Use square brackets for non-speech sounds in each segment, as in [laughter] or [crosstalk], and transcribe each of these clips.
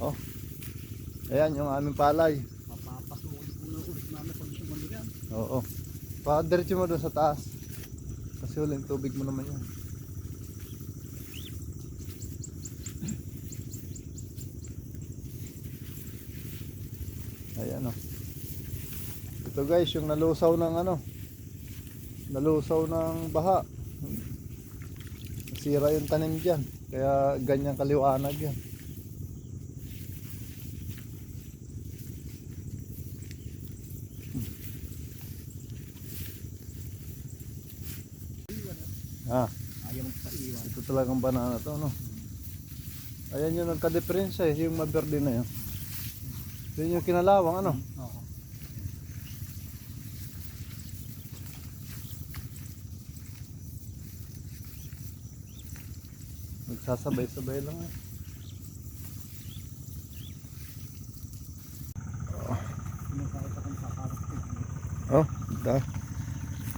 Oh. Ayan yung aming palay. Papapasukin ko na ulit namin pag sumalo yan. Oo. Pa-diretso mo doon sa taas. Kasi yung tubig mo naman yan. Ayan o. Ito guys, yung nalusaw ng ano. Nalusaw ng baha. Nasira yung tanim dyan. Kaya ganyan kaliwanag yan. Ah. Ayaw magpaiwan. Ito talagang banana to, no? Ayan yung nagka-diferensya eh, yung maberde na yun. Yun yung kinalawang, ano? Oo. Nagsasabay-sabay lang eh. Oh, da.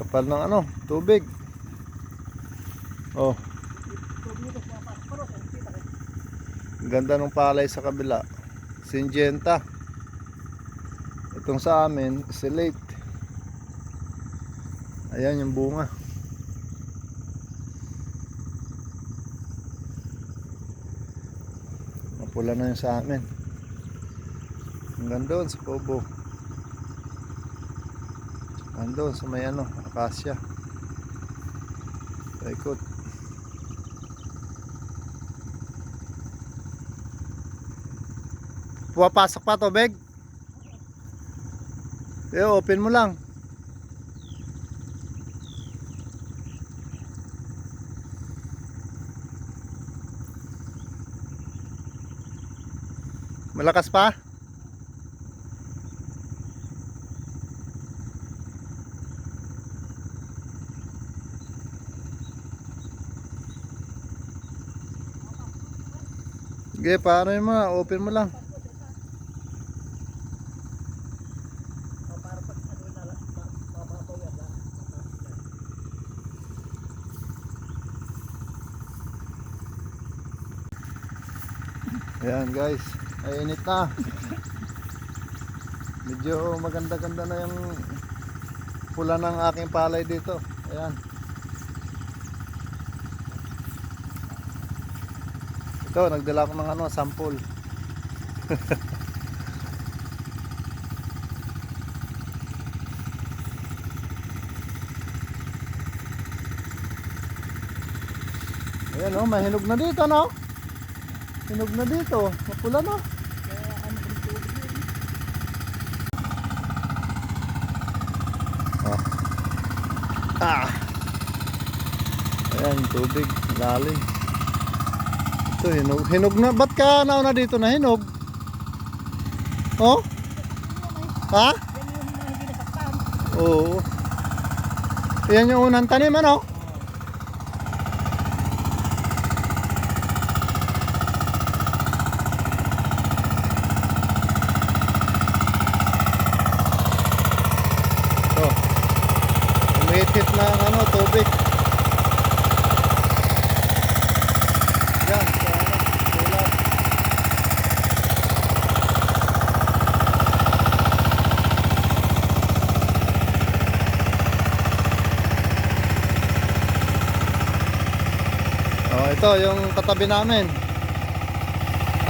Kapal ng ano, tubig. Oh, ganda ng palay sa kabila. Syngenta. Itong sa amin, silate. Ayan yung bunga. Mapula na yung sa amin. Hanggang doon sa Pobo. Andun sa may ano, akasya. Paikot. Pumapasok pa to, Beg? Eh, open mo lang. Malakas pa? Sige, paano yun mga? Open mo lang. Ayan guys, ay init na. Medyo maganda-ganda na yung pula ng aking palay dito. Ayan. Ito, nagdala ko ng ano, sample. [laughs] Ayan oh, mahinog na dito no? Hinog na dito, mapula na. Yun. Ah. Ayan, tubig, lalim. Ito, hinog. Hinog na. Ba't ka nauna dito na hinog? Oh? Ha? Oo. Yan yung unang tanim, ano? Ito. Na ang ano, tubig. Yan, ano, tulad. Oh, ito yung katabi namin.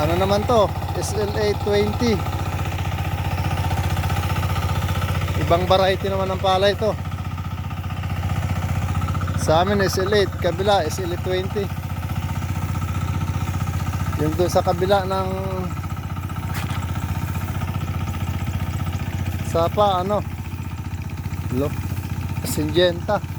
Ano naman to? SLA 20. Ibang variety naman ng palay to. Sa amin SLA, kabila SLA 20. Yung doon sa kabila ng Sapa ano? Lo, Syngenta.